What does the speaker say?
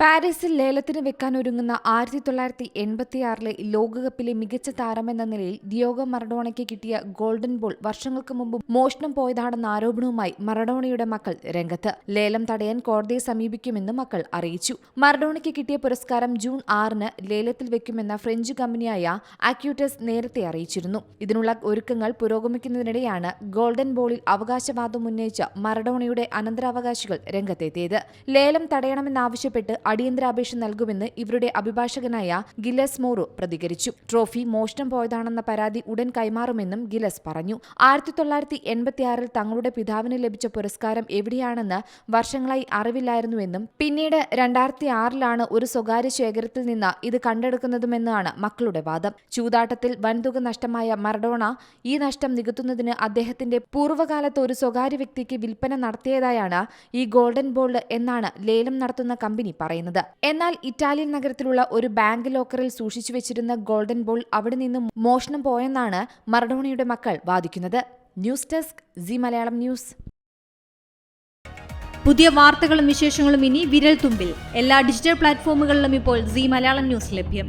പാരീസിൽ ലേലത്തിന് വെക്കാൻ ഒരുങ്ങുന്ന ആയിരത്തി തൊള്ളായിരത്തി എൺപത്തിയാറിലെ ലോകകപ്പിലെ മികച്ച താരമെന്ന നിലയിൽ ഡിയോഗോ മറഡോണയ്ക്ക് കിട്ടിയ ഗോൾഡൻ ബോൾ വർഷങ്ങൾക്ക് മുമ്പ് മോഷണം പോയതാണെന്ന ആരോപണവുമായി മറഡോണയുടെ മക്കൾ രംഗത്ത്. ലേലം തടയാൻ കോടതിയെ സമീപിക്കുമെന്ന് മക്കൾ അറിയിച്ചു. മറഡോണയ്ക്ക് കിട്ടിയ പുരസ്കാരം ജൂൺ ആറിന് ലേലത്തിൽ വെക്കുമെന്ന ഫ്രഞ്ച് കമ്പനിയായ അക്യൂട്ടസ് നേരത്തെ അറിയിച്ചിരുന്നു. ഇതിനുള്ള ഒരുക്കങ്ങൾ പുരോഗമിക്കുന്നതിനിടെയാണ് ഗോൾഡൻ ബോളിൽ അവകാശവാദം ഉന്നയിച്ച മറഡോണയുടെ അനന്തരാവകാശികൾ രംഗത്തെത്തിയത്. ലേലം തടയണമെന്നാവശ്യപ്പെട്ട് അടിയന്തരാപേക്ഷ നൽകുമെന്ന് ഇവരുടെ അഭിഭാഷകനായ ഗിലസ് മോറു പ്രതികരിച്ചു. ട്രോഫി മോഷണം പോയതാണെന്ന പരാതി ഉടൻ കൈമാറുമെന്നും ഗിലസ് പറഞ്ഞു. ആയിരത്തി തൊള്ളായിരത്തി എൺപത്തിയാറിൽ തങ്ങളുടെ പിതാവിന് ലഭിച്ച പുരസ്കാരം എവിടെയാണെന്ന് വർഷങ്ങളായി അറിവില്ലായിരുന്നുവെന്നും പിന്നീട് രണ്ടായിരത്തി ആറിലാണ് ഒരു സ്വകാര്യ ശേഖരത്തിൽ നിന്ന് ഇത് കണ്ടെടുക്കുന്നതുമെന്നാണ് മക്കളുടെ വാദം. ചൂതാട്ടത്തിൽ വൻതുക നഷ്ടമായ മറഡോണ ഈ നഷ്ടം നികത്തുന്നതിന് അദ്ദേഹത്തിന്റെ പൂർവകാലത്ത് ഒരു സ്വകാര്യ വ്യക്തിക്ക് വിൽപ്പന നടത്തിയതായാണ് ഈ ഗോൾഡൻ ബോൾഡ് എന്നാണ് ലേലം നടത്തുന്ന കമ്പനി പറയുന്നത്. എന്നാൽ ഇറ്റാലിയൻ നഗരത്തിലുള്ള ഒരു ബാങ്ക് ലോക്കറിൽ സൂക്ഷിച്ചു വെച്ചിരുന്ന ഗോൾഡൻ ബോൾ അവിടെ നിന്ന് മോഷണം പോയെന്നാണ് മറഡോണയുടെ മക്കൾ വാദിക്കുന്നത്. News desk Zee Malayalam news. പുതിയ വാർത്തകളും വിശേഷങ്ങളും ഇനി വിരൽ തുമ്പിൽ എല്ലാ ഡിജിറ്റൽ പ്ലാറ്റ്ഫോമുകളിലും ഇപ്പോൾ സി മലയാളം ന്യൂസ് ലഭ്യം.